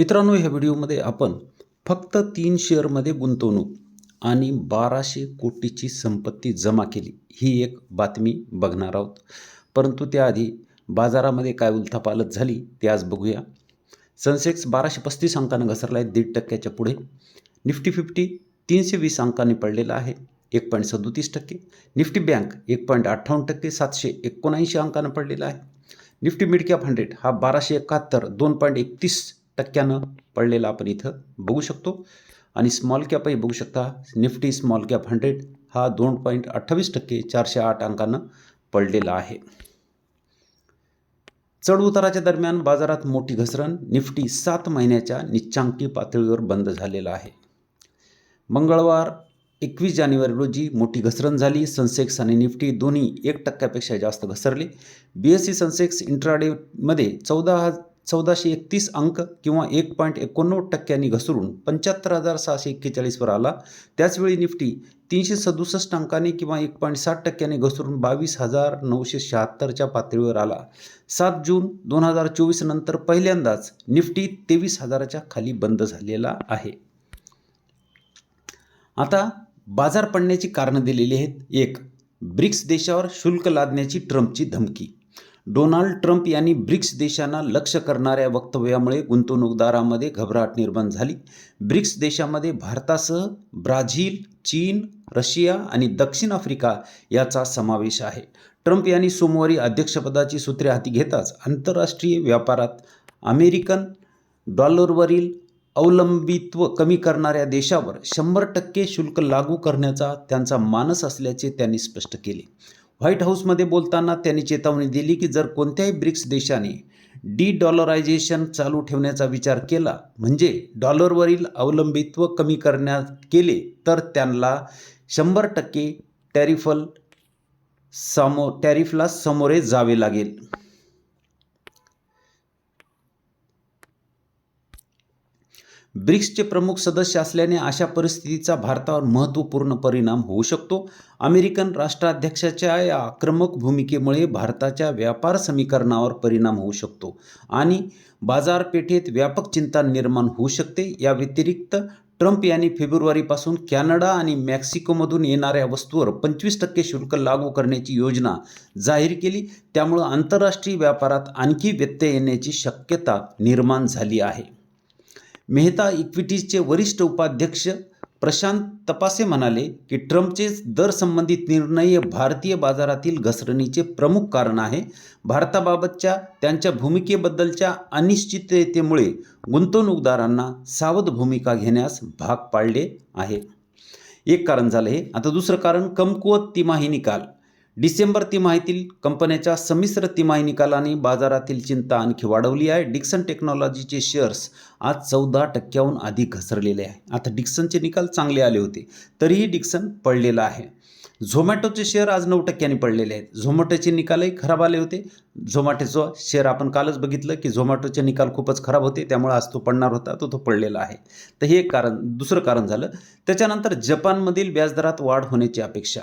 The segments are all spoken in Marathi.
मित्रांनो ह्या व्हिडिओमध्ये आपण फक्त तीन शेअरमध्ये गुंतवणूक आणि बाराशे कोटीची संपत्ती जमा केली ही एक बातमी बघणार आहोत. परंतु त्याआधी बाजारामध्ये काय उलथापालत झाली ते आज बघूया. सनसेक्स बाराशे पस्तीस अंकानं घसरला आहे दीड टक्क्याच्या पुढे. निफ्टी फिफ्टी तीनशे वीस अंकांनी पडलेला आहे एक पॉईंट सदोतीस टक्के. निफ्टी बँक एक पॉईंट अठ्ठावन्न टक्के सातशे एकोणऐंशी अंकानं पडलेला आहे. निफ्टी मिडकॅप हंड्रेड हा बाराशे एकाहत्तर दोन पॉईंट एकतीस टक्क्यानं पडलेला आपण इथं बघू शकतो. आणि स्मॉल कॅपही बघू शकता निफ्टी स्मॉल कॅप हंड्रेड हा दोन पॉईंट अठ्ठावीस टक्के चारशे आठ अंकानं पडलेला आहे. चढ उताराच्या दरम्यान बाजारात मोठी घसरण निफ्टी सात महिन्याच्या निच्चांकी पातळीवर बंद झालेला आहे. मंगळवार एकवीस जानेवारी रोजी मोठी घसरण झाली. सनसेक्स आणि निफ्टी दोन्ही एक टक्क्यापेक्षा जास्त घसरले. बी एस सी सनसेक्स इंट्राडेमध्ये चौदा हजार चौदाशे एकतीस अंक किंवा एक पॉईंट एकोणनव्वद टक्क्यांनी घसरून पंच्याहत्तर हजार सहाशे एक्केचाळीसवर आला. त्याचवेळी निफ्टी तीनशे सदुसष्ट अंकाने किंवा एक पॉईंट साठ टक्क्याने घसरून बावीस हजार नऊशे शहात्तरच्या पातळीवर आला. सात जून दोन हजार चोवीस नंतर पहिल्यांदाच निफ्टी तेवीस हजाराच्या खाली बंद झालेला आहे. आता बाजार पडण्याची कारणं दिलेली आहेत. एक ब्रिक्स देशावर शुल्क लादण्याची ट्रम्पची धमकी. डोनाल्ड ट्रम्प यांनी ब्रिक्स देशांना लक्ष करणाऱ्या वक्तव्यामुळे गुंतवणूकदारांमध्ये घबराट निर्माण झाली. ब्रिक्स देशामध्ये भारतासह ब्राझील चीन रशिया आणि दक्षिण आफ्रिका याचा समावेश आहे. ट्रम्प यांनी सोमवारी अध्यक्षपदाची सूत्रे हाती घेताच आंतरराष्ट्रीय व्यापारात अमेरिकन डॉलरवरील अवलंबित्व कमी करणाऱ्या देशावर शंभर टक्के शुल्क लागू करण्याचा त्यांचा मानस असल्याचे त्यांनी स्पष्ट केले. व्हाईट हाऊसमध्ये बोलताना त्यांनी चेतावणी दिली की जर कोणत्याही ब्रिक्स देशाने डी डॉलरायझेशन चालू ठेवण्याचा विचार केला म्हणजे डॉलरवरील अवलंबित्व कमी करण्यात केले तर त्यांना शंभर टक्के टॅरिफल समो टॅरिफला सामोरे जावे लागेल. ब्रिक्सचे प्रमुख सदस्य असल्याने अशा परिस्थितीचा भारतावर महत्त्वपूर्ण परिणाम होऊ शकतो. अमेरिकन राष्ट्राध्यक्षाच्या या आक्रमक भूमिकेमुळे भारताच्या व्यापार समीकरणावर परिणाम होऊ शकतो आणि बाजारपेठेत व्यापक चिंता निर्माण होऊ शकते. या व्यतिरिक्त ट्रम्प यांनी फेब्रुवारीपासून कॅनडा आणि मेक्सिकोमधून येणाऱ्या वस्तूवर पंचवीस टक्के शुल्क लागू करण्याची योजना जाहीर केली. त्यामुळं आंतरराष्ट्रीय व्यापारात आणखी व्यत्यय येण्याची शक्यता निर्माण झाली आहे. मेहता इक्विटीजचे वरिष्ठ उपाध्यक्ष प्रशांत तपासे म्हणाले की ट्रम्पचे दर संबंधित निर्णय भारतीय बाजारातील घसरणीचे प्रमुख कारण आहे. भारताबाबतच्या त्यांच्या भूमिकेबद्दलच्या अनिश्चिततेमुळे गुंतवणूकदारांना सावध भूमिका घेण्यास भाग पाडले आहे. एक कारण झालं हे. आता दुसरं कारण कमकुवत तिमाही निकाल डिसेंबर तिमाहीतील कंपन्याच्या संमिश्र तिमाही निकालाने बाजारातील चिंता आणखी वाढवली आहे. डिक्सन टेक्नॉलॉजीचे शेअर्स आज चौदा टक्क्याहून अधिक घसरलेले आहे. आता डिक्सनचे निकाल चांगले आले होते तरीही डिक्सन पडलेला आहे. झोमॅटोचे शेअर आज नऊ टक्क्यांनी पडलेले आहेत. झोमॅटोचे निकालही खराब आले होते. झोमॅटोचं शेअर आपण कालच बघितलं की झोमॅटोचे निकाल खूपच खराब होते. त्यामुळे आज तो पडणार होता तो तो पडलेला आहे. तर हे एक कारण दुसरं कारण झालं. त्याच्यानंतर जपानमधील व्याजदरात वाढ होण्याची अपेक्षा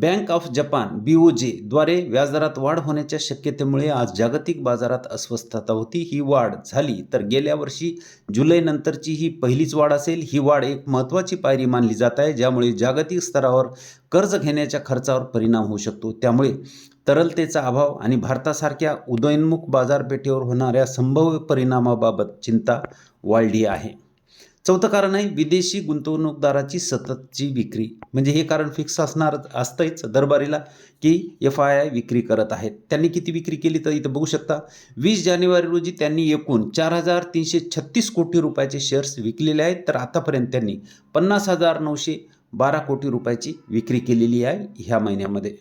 bank of Japan B O जेद्वारे व्याजदरात वाढ होण्याच्या शक्यतेमुळे आज जागतिक बाजारात अस्वस्थता होती. ही वाढ झाली तर गेल्या वर्षी जुलैनंतरची ही पहिलीच वाढ असेल. ही वाढ एक महत्त्वाची पायरी मानली जात आहे ज्यामुळे जागतिक स्तरावर कर्ज घेण्याच्या खर्चावर परिणाम होऊ शकतो. त्यामुळे तरलतेचा अभाव आणि भारतासारख्या उदयोन्मुख बाजारपेठेवर होणाऱ्या संभाव्य परिणामाबाबत चिंता वाढली आहे. चौथं कारण आहे विदेशी गुंतवणूकदाराची सततची विक्री. म्हणजे हे कारण फिक्स असणार असतंच दरबारीला की एफ आय आय विक्री करत आहेत. त्यांनी किती विक्री केली तर इथं बघू शकता. वीस जानेवारी रोजी त्यांनी एकूण चार हजार तीनशे छत्तीस कोटी रुपयाचे शेअर्स विकलेले आहेत. तर आतापर्यंत त्यांनी पन्नास हजार नऊशे बारा कोटी रुपयाची विक्री केलेली आहे ह्या महिन्यामध्ये.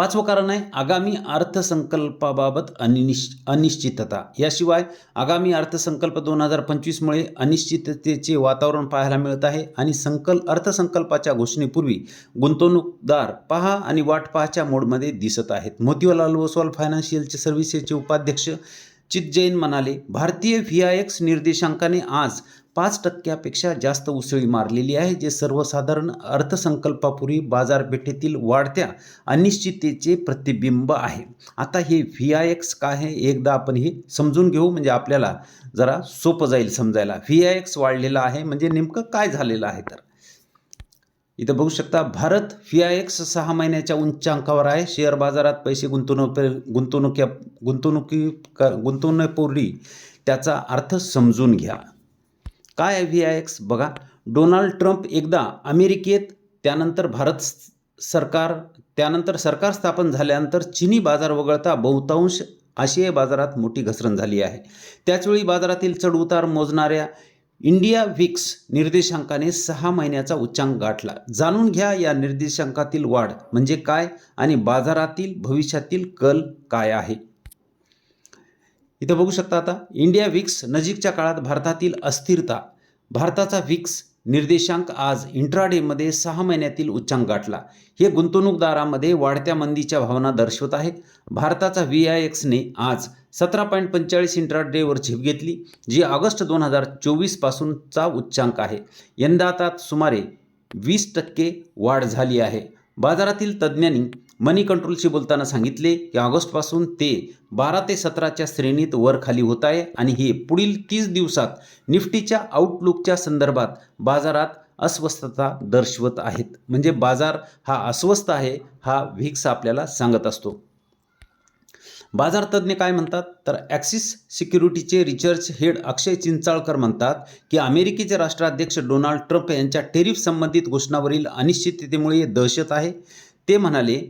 पाचवं कारण आहे आगामी अर्थसंकल्पाबाबत अनिश अनिश्चितता. याशिवाय आगामी अर्थसंकल्प दोन हजार पंचवीसमुळे अनिश्चिततेचे वातावरण पाहायला मिळत आहे आणि संकल्प अर्थसंकल्पाच्या घोषणेपूर्वी गुंतवणूकदार पहा आणि वाट पहाच्या मोडमध्ये दिसत आहेत. मोतीलाल ओसवाल फायनान्शियलचे सर्व्हिसेसचे उपाध्यक्ष चित जैन म्हणाले भारतीय व्ही आय एक्स निर्देशांकाने आज पाच टक्क्यापेक्षा जास्त उसळी मारलेली आहे जे सर्वसाधारण अर्थसंकल्पापूर्वी बाजारपेठेतील वाढत्या अनिश्चिततेचे प्रतिबिंब आहे. आता हे व्ही आय एक्स काय आहे? एकदा आपण हे समजून घेऊ म्हणजे आपल्याला जरा सोपं जाईल समजायला. व्ही आय एक्स वाढलेला आहे म्हणजे नेमकं काय झालेलं आहे तर? इथं बघू शकता भारत व्ही आय एक्स सहा महिन्याच्या उंचांकावर आहे. शेअर बाजारात पैसे गुंतवणूक गुंतवणुकी गुंतवणुकी गुंतवण्यापूर्वी गुंतवणुकीपूर्वी त्याचा अर्थ समजून घ्या. काय आहे व्ही आय एक्स बघा डोनाल्ड ट्रम्प एकदा अमेरिकेत त्यानंतर भारत सरकार त्यानंतर सरकार स्थापन झाल्यानंतर चिनी बाजार वगळता बहुतांश आशियाई बाजारात मोठी घसरण झाली आहे. त्याचवेळी बाजारातील चढउतार मोजणाऱ्या इंडिया विक्स निर्देशांकाने सहा महिन्याचा उच्चांक गाठला. जाणून घ्या या निर्देशांकातील वाढ म्हणजे काय आणि बाजारातील भविष्यातील कल काय आहे. इथं बघू शकता आता इंडिया विक्स नजीकच्या काळात भारतातील अस्थिरता. भारताचा विक्स निर्देशांक आज इंट्राडेमध्ये सहा महिन्यातील उच्चांक गाठला. हे गुंतवणूकदारामध्ये वाढत्या मंदीच्या भावना दर्शवत आहे भारताचा व्ही आय एक्सने आज सतरा पॉईंट पंचेचाळीस इंट्राडेवर झेप घेतली जी ऑगस्ट दोन हजार चोवीसपासूनचा उच्चांक आहे. यंदा आता सुमारे वीस टक्के वाढ झाली आहे. बाजारातील तज्ज्ञांनी मनी कंट्रोलशी बोलताना सांगितले की ऑगस्टपासून ते बारा ते सतराच्या श्रेणीत वर खाली होत आहे आणि हे पुढील तीस दिवसात निफ्टीच्या आउटलुकच्या संदर्भात बाजारात अस्वस्थता दर्शवत आहेत. म्हणजे बाजार हा अस्वस्थ आहे हा व्हिक्स आपल्याला सांगत असतो. बाजार तज्ज्ञ काय म्हणतात? तर ॲक्सिस सिक्युरिटीचे रिसर्च हेड अक्षय चिंचाळकर म्हणतात की अमेरिकेचे राष्ट्राध्यक्ष डोनाल्ड ट्रम्प यांच्या टेरिफ संबंधित घोषणावरील अनिश्चिततेमुळे दहशत आहे. ते म्हणाले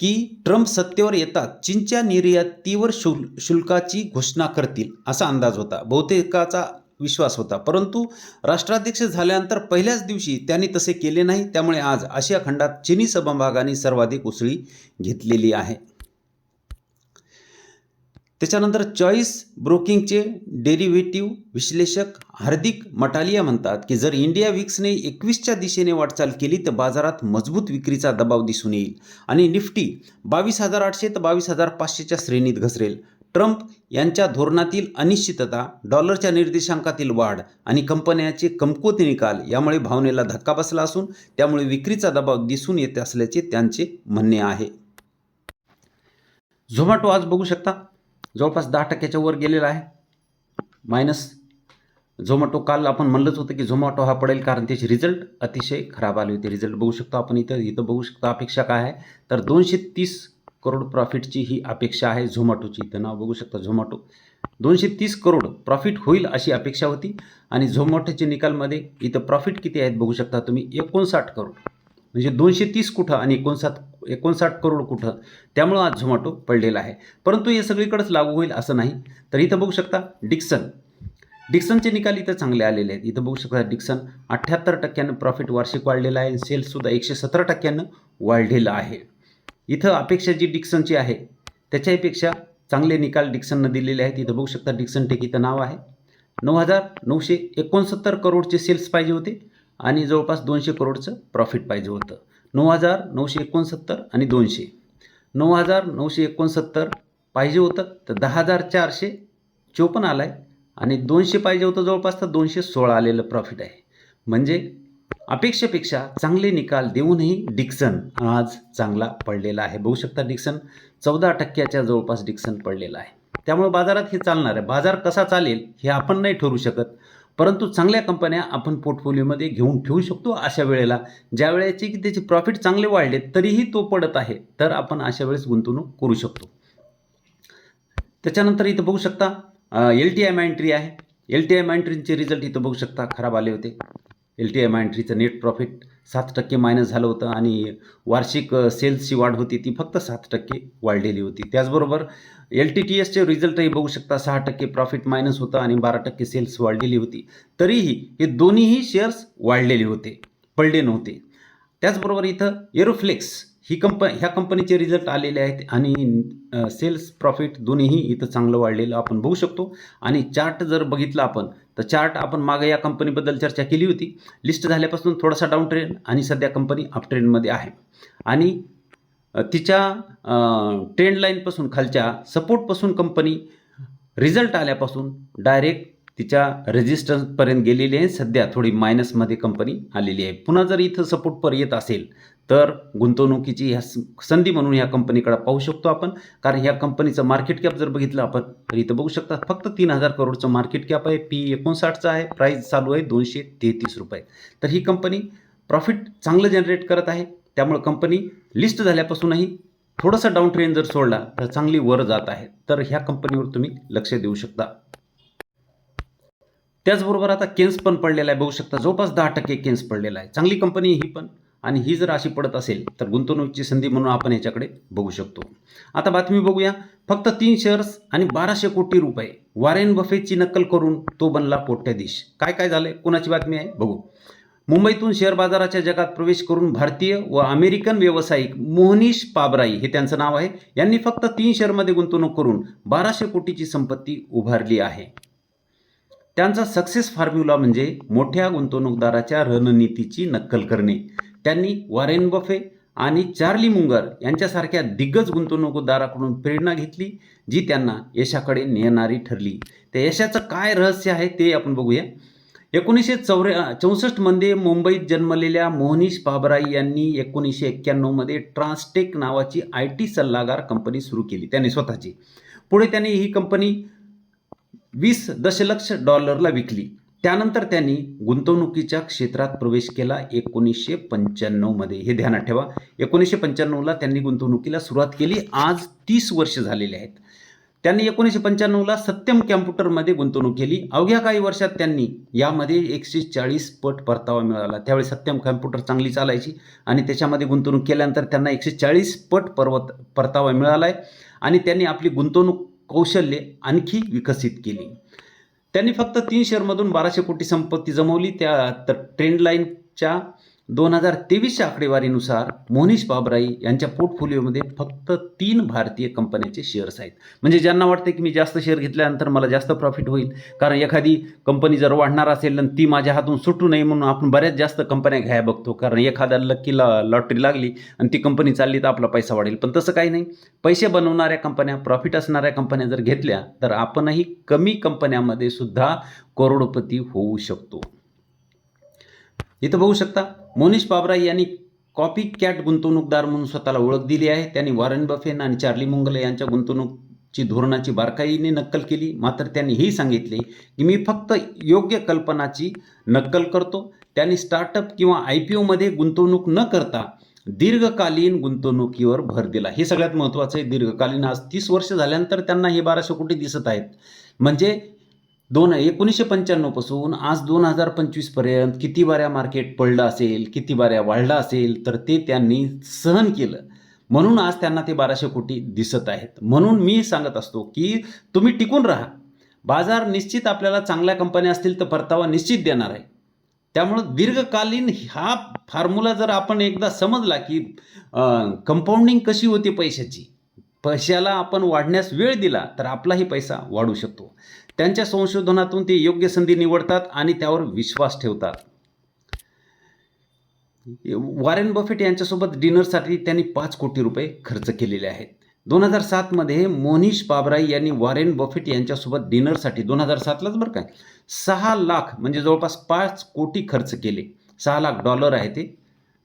की ट्रम्प सत्तेवर येतात चीनच्या निर्यातीवर शुल शुल्काची घोषणा करतील असा अंदाज होता. बहुतेकाचा विश्वास होता. परंतु राष्ट्राध्यक्ष झाल्यानंतर पहिल्याच दिवशी त्यांनी तसे केले नाही. त्यामुळे आज आशिया खंडात चिनी समभागाने सर्वाधिक उसळी घेतलेली आहे. त्याच्यानंतर चॉईस ब्रोकिंगचे डेरिव्हेटिव्ह विश्लेषक हार्दिक मटालिया म्हणतात की जर इंडिया विक्सने एकवीसच्या दिशेने वाटचाल केली तर बाजारात मजबूत विक्रीचा दबाव दिसून येईल आणि निफ्टी बावीस हजार आठशे तर बावीस हजार पाचशेच्या श्रेणीत घसरेल. ट्रम्प यांच्या धोरणातील अनिश्चितता डॉलरच्या निर्देशांकातील वाढ आणि कंपन्याचे कमकुवत निकाल यामुळे भावनेला धक्का बसला असून त्यामुळे विक्रीचा दबाव दिसून येत असल्याचे त्यांचे म्हणणे आहे. झोमॅटो आज बघू शकता. जवळपास दहा टक्क्याच्या वर गेलेला आहे. मायनस झोमॅटो काल आपण म्हणलंच होतं की झोमॅटो हा पडेल कारण त्याचे रिझल्ट अतिशय खराब आले होते. रिझल्ट बघू शकतो आपण इथं. इथं बघू शकतो अपेक्षा काय आहे. तर दोनशे तीस करोड प्रॉफिटची ही अपेक्षा आहे झोमॅटोची इथं नाव बघू शकता झोमॅटो दोनशे तीस करोड प्रॉफिट होईल अशी अपेक्षा होती. आणि झोमॅटोच्या निकालमध्ये इथं प्रॉफिट किती आहेत बघू शकता तुम्ही. एकोणसाठ करोड म्हणजे दोनशे तीस कुठं आणि एकोणसाठ एकोणसाठ करोड कुठं त्यामुळं आज झोमॅटो पडलेला आहे. परंतु हे सगळीकडेच लागू होईल असं नाही. तर इथं बघू शकता डिक्सन. डिक्सनचे निकाल इथं चांगले आलेले आहेत. इथं बघू शकता डिक्सन अठ्ठ्याहत्तर टक्क्यानं प्रॉफिट वार्षिक वाढलेला आहे सेल्ससुद्धा एकशे सतरा टक्क्यानं वाढलेलं आहे. इथं अपेक्षा जी डिक्सनची आहे त्याच्यापेक्षा चांगले निकाल डिक्सननं दिलेले आहेत. इथं बघू शकता डिक्सन टेक इथं नाव आहे. नऊ हजार नऊशे एकोणसत्तर करोडचे सेल्स पाहिजे होते आणि जवळपास दोनशे करोडचं प्रॉफिट पाहिजे होतं. नऊ हजार नऊशे एकोणसत्तर आणि दोनशे. नऊ हजार नऊशे एकोणसत्तर पाहिजे होतं तर दहा हजार चारशे चोपन्न आला आहे आणि दोनशे पाहिजे होतं जवळपास तर दोनशे सोळा आलेलं प्रॉफिट आहे. म्हणजे अपेक्षेपेक्षा चांगले निकाल देऊनही डिक्सन आज चांगला पडलेला आहे. बघू शकता डिक्सन चौदा टक्क्याच्या जवळपास डिक्सन पडलेला आहे. त्यामुळे बाजारात हे चालणार आहे. बाजार कसा चालेल हे आपण नाही ठरू शकत. परंतु चांगल्या कंपन्या आपण पोर्टफोलिओमध्ये घेऊन ठेवू शकतो अशा वेळेला ज्या वेळेचे की त्याचे प्रॉफिट चांगले वाढले तरीही तो पडत आहे तर आपण अशा वेळेस गुंतवणूक करू शकतो. त्याच्यानंतर इथं बघू शकता एल टी एम मॅन्ट्री आहे. एल टी एम एंट्रीचे रिझल्ट इथं बघू शकता खराब आले होते. एल टी एम मॅन्ट्रीचं नेट प्रॉफिट सात टक्के मायनस झालं होतं आणि वार्षिक सेल्सची वाढ होती ती फक्त सात टक्के वाढलेली होती. त्याचबरोबर एल टी टी एसचे रिझल्टही बघू शकता सहा टक्के प्रॉफिट मायनस होतं आणि बारा टक्के सेल्स वाढलेली होती. तरीही हे दोन्हीही शेअर्स वाढलेले होते पडले नव्हते. त्याचबरोबर इथं एरोफ्लेक्स ही कंप ह्या कंपनीचे रिझल्ट आलेले आहेत आणि सेल्स प्रॉफिट दोन्हीही इथं चांगलं वाढलेलं आपण बघू शकतो. आणि चार्ट जर बघितला आपण तर चार्ट आपण मागे या कंपनीबद्दल चर्चा केली होती. लिस्ट झाल्यापासून थोडासा डाऊन ट्रेंड आणि सध्या कंपनी अप ट्रेंडमध्ये आहे. आणि तिच्या ट्रेंड लाईनपासून खालच्या सपोर्टपासून कंपनी रिझल्ट आल्यापासून डायरेक्ट तिच्या रेजिस्टन्सपर्यंत गेलेली आहे. सध्या थोडी मायनसमध्ये कंपनी आलेली आहे. पुन्हा जर इथं सपोर्टपर येत असेल तर गुंतवणुकीची ह्या संधी म्हणून ह्या कंपनीकडे पाहू शकतो आपण. कारण ह्या कंपनीचं मार्केट कॅप जर बघितलं आपण तर इथं बघू शकता फक्त तीन हजार करोडचं मार्केट कॅप आहे. पी एकोणसाठचं आहे. प्राईस चालू आहे दोनशे तेहतीस रुपये. तर ही कंपनी प्रॉफिट चांगलं जनरेट करत आहे. त्यामुळे कंपनी लिस्ट झाल्यापासूनही थोडासा डाऊन ट्रेन जर सोडला तर चांगली वर जात आहे. तर ह्या कंपनीवर तुम्ही लक्ष देऊ शकता. त्याचबरोबर आता केन्स पण पडलेला आहे. बघू शकता जवळपास दहा टक्के केन्स पडलेला आहे. चांगली कंपनी ही पण. आणि ही जर अशी पडत असेल तर गुंतवणुकीची संधी म्हणून आपण याच्याकडे बघू शकतो. आता बातमी बघूया. फक्त तीन शेअर्स आणि बाराशे कोटी रुपये वॉरेन बफेची नक्कल करून तो बनला कोट्याधीश काय काय झालंय? कोणाची बातमी आहे? बघू. मुंबईतून शेअर बाजाराच्या जगात प्रवेश करून भारतीय व अमेरिकन व्यावसायिक मोहनीश पाबराई हे त्यांचं नाव आहे. यांनी फक्त तीन शेअरमध्ये गुंतवणूक करून बाराशे कोटीची संपत्ती उभारली आहे. त्यांचा सक्सेस फॉर्म्युला म्हणजे मोठ्या गुंतवणूकदाराच्या रणनीतीची नक्कल करणे. त्यांनी वॉरेन बफे आणि चार्ली मुंगर यांच्यासारख्या दिग्गज गुंतवणूकदाराकडून प्रेरणा घेतली जी त्यांना यशाकडे नेणारी ठरली. त्या यशाचं काय रहस्य आहे ते आपण बघूया. एकोणीसशे चौरे चौसष्टमध्ये मुंबईत जन्मलेल्या मोहनीश बाबराई यांनी एकोणीसशे एक्क्याण्णवमध्ये ट्रान्सटेक नावाची आय टी सल्लागार कंपनी सुरू केली त्यांनी स्वतःची. पुढे त्यांनी ही कंपनी वीस दशलक्ष डॉलरला विकली. त्यानंतर त्यांनी गुंतवणुकीच्या क्षेत्रात प्रवेश केला. एकोणीसशे पंच्याण्णवमध्ये हे ध्यानात ठेवा. एकोणीसशे पंच्याण्णवला त्यांनी गुंतवणुकीला सुरुवात केली. आज तीस वर्ष झालेले आहेत. त्यांनी एकोणीसशे पंच्याण्णवला सत्यम कॅम्प्युटरमध्ये गुंतवणूक केली. अवघ्या काही वर्षात त्यांनी यामध्ये एकशे चाळीस पट परतावा मिळाला. त्यावेळी सत्यम कॅम्प्युटर चांगली चालायची आणि त्याच्यामध्ये गुंतवणूक केल्यानंतर त्यांना एकशे चाळीस पट पर्वत परतावा मिळाला आहे आणि त्यांनी आपली गुंतवणूक कौशल्ये आणखी विकसित केली. त्यांनी फक्त तीन शेअरमधून बाराशे कोटी संपत्ती जमवली. त्या तर ट्रेंड लाईनच्या दोन हजार तेवीसच्या आकडेवारीनुसार मोहनीश बाबराई यांच्या पोर्टफोलिओमध्ये फक्त तीन भारतीय कंपन्यांचे शेअर्स आहेत. म्हणजे ज्यांना वाटतं की मी जास्त शेअर घेतल्यानंतर मला जास्त प्रॉफिट होईल कारण एखादी कंपनी जर वाढणार असेल आणि ती माझ्या हातून सुटू नये म्हणून आपण बऱ्याच जास्त कंपन्या घ्यायला बघतो कारण एखाद्या लक्की ला लॉटरी लागली आणि ती कंपनी चालली तर आपला पैसा वाढेल. पण तसं काही नाही. पैसे बनवणाऱ्या कंपन्या प्रॉफिट असणाऱ्या कंपन्या जर घेतल्या तर आपणही कमी कंपन्यामध्ये सुद्धा करोडपती होऊ शकतो. इथं बघू शकता मोनिश बाबरा यांनी कॉपी कॅट गुंतवणूकदार म्हणून स्वतःला ओळख दिली आहे. त्यांनी वॉरेन बफेन आणि चार्ली मुंगल यांच्या गुंतवणूकची धोरणाची बारकाईने नक्कल केली. मात्र त्यांनी हेही सांगितले की मी फक्त योग्य कल्पनाची नक्कल करतो. त्यांनी स्टार्टअप किंवा आय पी ओमध्ये गुंतवणूक न करता दीर्घकालीन गुंतवणुकीवर भर दिला. हे सगळ्यात महत्त्वाचं आहे. दीर्घकालीन आज तीस वर्ष झाल्यानंतर त्यांना हे बाराशे कोटी दिसत आहेत. म्हणजे दोन एकोणीसशे पंच्याण्णवपासून आज दोन हजार पंचवीसपर्यंत किती बाऱ्या मार्केट पडलं असेल किती बाऱ्या वाढलं असेल तर ते त्यांनी सहन केलं. म्हणून आज त्यांना ते बाराशे कोटी दिसत आहेत. म्हणून मी सांगत असतो की तुम्ही टिकून राहा. बाजार निश्चित आपल्याला चांगल्या कंपन्या असतील तर परतावा निश्चित देणार आहे. त्यामुळं दीर्घकालीन हा फॉर्म्युला जर आपण एकदा समजला की कंपाऊंडिंग कशी होते पैशाची पैशाला आपण वाढण्यास वेळ दिला तर आपलाही पैसा वाढू शकतो. त्यांच्या संशोधनातून ते योग्य संधी निवडतात आणि त्यावर विश्वास ठेवतात. वॉरेन बफेट यांच्यासोबत डिनरसाठी त्यांनी पाच कोटी रुपये खर्च केलेले आहेत. दोन हजार सातमध्ये मोनिश बाबराई यांनी वॉरेन बफेट यांच्यासोबत डिनरसाठी दोन हजार सातलाच बरं काय सहा लाख म्हणजे जवळपास पाच कोटी खर्च केले. सहा लाख डॉलर आहे ते.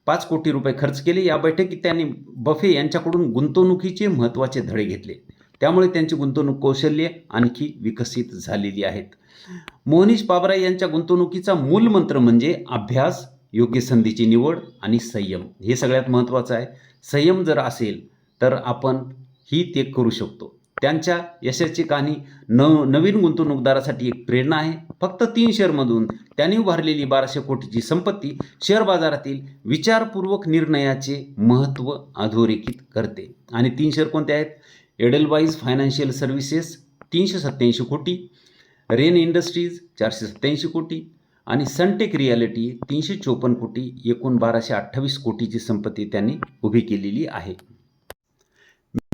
पाच कोटी रुपये खर्च केले. या बैठकीत त्यांनी बफे यांच्याकडून गुंतवणुकीचे महत्त्वाचे धडे घेतले. त्यामुळे त्यांची गुंतवणूक कौशल्ये आणखी विकसित झालेली आहेत. मोहनीश पाबराई यांच्या गुंतवणुकीचा मूलमंत्र म्हणजे अभ्यास योग्य संधीची निवड आणि संयम. हे सगळ्यात महत्त्वाचं आहे. संयम जर असेल तर आपण ही ते करू शकतो. त्यांच्या यशाची कहाणी न नवीन गुंतवणूकदारासाठी एक प्रेरणा आहे. फक्त तीन शेअरमधून त्यांनी उभारलेली बाराशे कोटीची संपत्ती शेअर बाजारातील विचारपूर्वक निर्णयाचे महत्त्व अधोरेखित करते. आणि तीन शेअर कोणते आहेत? एडलवाईज फायनान्शियल सर्व्हिसेस तीनशे सत्त्याऐंशी कोटी रेन इंडस्ट्रीज चारशे सत्त्याऐंशी कोटी आणि सनटेक रियालिटी तीनशे चोपन्न कोटी एकूण बाराशे अठ्ठावीस कोटीची संपत्ती त्यांनी उभी केलेली आहे.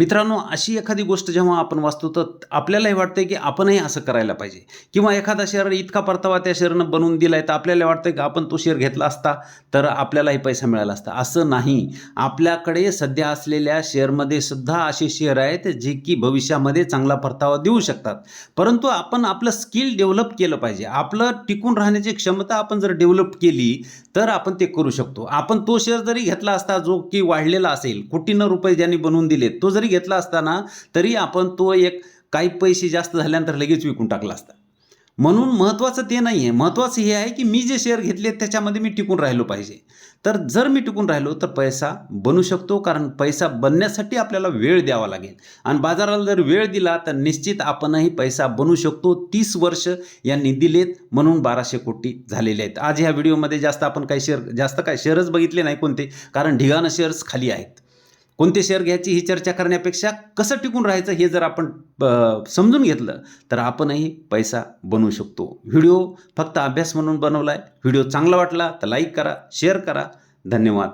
मित्रांनो अशी एखादी गोष्ट जेव्हा आपण वाचतो तर आपल्यालाही वाटतं की आपणही असं करायला पाहिजे. किंवा एखादा शेअर इतका परतावा त्या शेअरनं बनवून दिला आहे तर आपल्याला वाटतं की आपण तो शेअर घेतला असता तर आपल्यालाही पैसा मिळाला असता. असं नाही. आपल्याकडे सध्या असलेल्या शेअरमध्ये सुद्धा असे शेअर आहेत जे की भविष्यामध्ये चांगला परतावा देऊ शकतात. परंतु आपण आपलं स्किल डेव्हलप केलं पाहिजे. आपलं टिकून राहण्याची क्षमता आपण जर डेव्हलप केली तर आपण ते करू शकतो. आपण तो शेअर जरी घेतला असता जो की वाढलेला असेल कोटीनं रुपये ज्यांनी बनवून दिले तो जरी घेतला असताना तरी आपण तो एक काही पैसे जास्त झाल्यानंतर लगेच विकून टाकला असता. म्हणून महत्त्वाचं ते नाही आहे महत्त्वाचं हे आहे की मी जे शेअर घेतले त्याच्यामध्ये मी टिकून राहिलो पाहिजे. तर जर मी टिकून राहिलो तर पैसा बनू शकतो कारण पैसा बनण्यासाठी आपल्याला वेळ द्यावा लागेल. आणि बाजाराला जर वेळ दिला तर निश्चित आपणही पैसा बनू शकतो. तीस वर्ष यांनी दिलेत म्हणून बाराशे कोटी झालेले आहेत. आज ह्या व्हिडिओमध्ये जास्त आपण काही शेअर जास्त काय शेअरच बघितले नाही कोणते कारण ढिगाणं शेअर्स खाली आहेत. कोणते शेअर घ्यायची ही चर्चा करण्यापेक्षा कसं टिकून राहायचं हे जर आपण समजून घेतलं तर आपणही पैसा बनवू शकतो. व्हिडिओ फक्त अभ्यास म्हणून बनवला आहे व्हिडिओ चांगला वाटला तर लाईक करा शेअर करा. धन्यवाद.